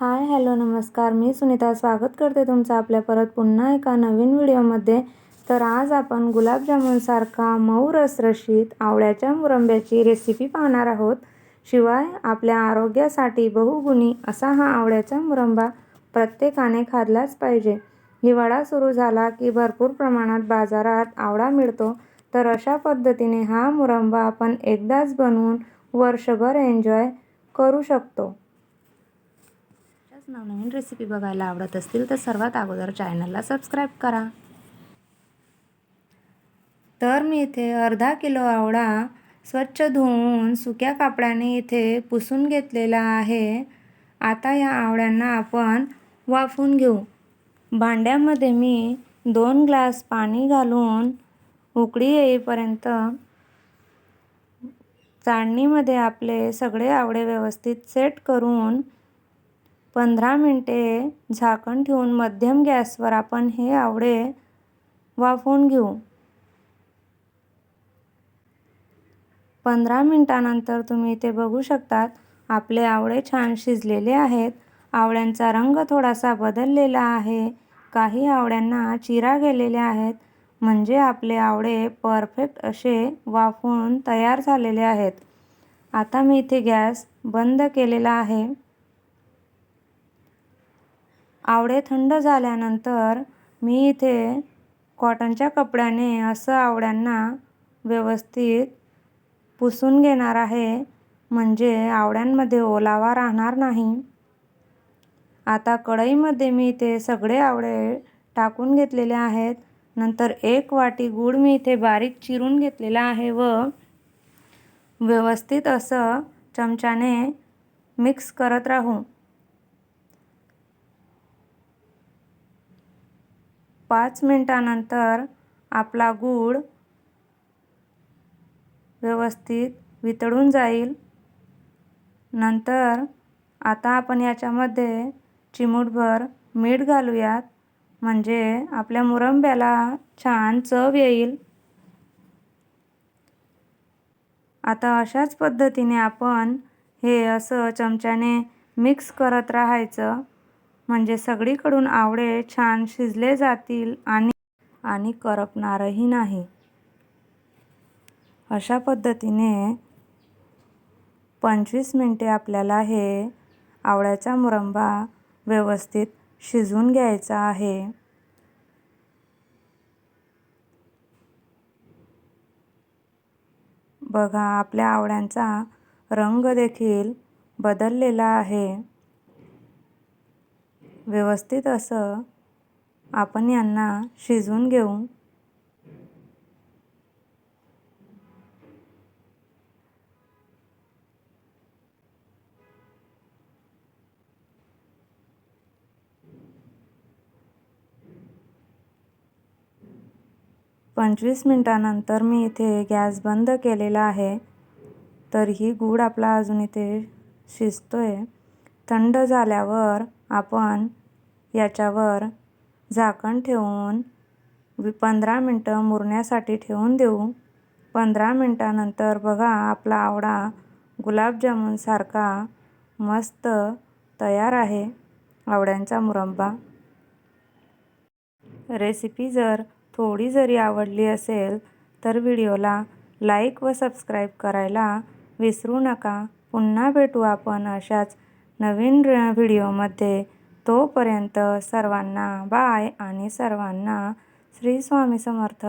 Hi hello नमस्कार. मी सुनीता. स्वागत करते तुमचं आपल्या परत पुन्हा एका नवीन व्हिडिओमध्ये. तर आज आपण गुलाबजामुनसारखा मऊ रसरशीत आवळ्याच्या मुरंब्याची रेसिपी पाहणार आहोत. शिवाय आपल्या आरोग्यासाठी बहुगुणी असा हा आवळ्याचा मुरंबा प्रत्येकाने खाल्लाच पाहिजे. हिवाळा सुरू झाला की भरपूर प्रमाणात बाजारात आवळा मिळतो. तर अशा पद्धतीने हा मुरंबा आपण एकदाच बनवून वर्षभर एन्जॉय करू शकतो. नवनवीन रेसिपी बघायला आवडत असतील तर सर्वात अगोदर चॅनलला सबस्क्राईब करा. तर मी इथे अर्धा किलो आवळा स्वच्छ धुवून सुक्या कापडाने इथे पुसून घेतलेला आहे. आता या आवळ्यांना आपण वाफून घेऊ. भांड्यामध्ये मी दोन ग्लास पाणी घालून उकळी येईपर्यंत चाळणीमध्ये आपले सगळे आवडे व्यवस्थित सेट करून पंधरा मिनटे झाकण ठेवून मध्यम गॅसवर आपण हे आवळे वाफवून घेऊ. पंधरा मिनटानंतर तुम्ही इथे बघू शकतात आपले आवळे छान शिजलेले आहेत. आवळ्यांचा रंग थोडासा बदललेला आहे. काही आवळ्यांना चिरा गेलेले आहेत. म्हणजे आपले आवळे परफेक्ट असे वाफवून तयार झालेले आहेत. आता मी इथे गॅस बंद केलेला आहे. आवळे थंड झाल्यानंतर मी इथे कॉटनच्या कपड्याने असं आवळ्यांना व्यवस्थित पुसून घेणार आहे म्हणजे आवळ्यांमध्ये ओलावा राहणार नाही. आता कढईमध्ये मी इथे सगळे आवळे टाकून घेतलेले आहेत. नंतर एक वाटी गूळ मी इथे बारीक चिरून घेतलेला आहे व व्यवस्थित असं चमच्याने मिक्स करत राहू. पाच मिनटानंतर आपला गूळ व्यवस्थित वितळून जाईल. नंतर आता आपण याच्यामध्ये चिमूटभर मीठ घालूयात. म्हणजे आपल्या मुरंब्याला छान चव येईल. आता अशाच पद्धतीने आपण हे असं चमच्याने मिक्स करत राहायचं. म्हणजे सगळीकडून आवळे छान शिजले जातील आणि आणि करपणारही नाही. अशा पद्धतीने पंचवीस मिनटे आपल्याला हे आवळ्याचा मुरंबा व्यवस्थित शिजवून घ्यायचा आहे. बघा आपल्या आवळ्यांचा रंग देखील बदललेला आहे. व्यवस्थित असं आपण यांना शिजवून घेऊ. पंचवीस मिनटानंतर मी इथे गॅस बंद केलेला आहे. तरीही गूळ आपला अजून इथे शिजतो आहे थंड झाल्यावर आपण याच्यावर झाकण ठेवून पंधरा मिनटं मुरण्यासाठी ठेवून देऊ. पंधरा मिनटानंतर बघा आपला आवडा गुलाबजामुनसारखा मस्त तयार आहे आवड्यांचा मुरंबा. रेसिपी जर थोडी जरी आवडली असेल तर व्हिडिओला लाईक व सबस्क्राईब करायला विसरू नका. पुन्हा भेटू आपण अशाच नवीन व्हिडिओमध्ये. तोपर्यंत सर्वांना बाय आणि सर्वांना श्री स्वामी समर्थ.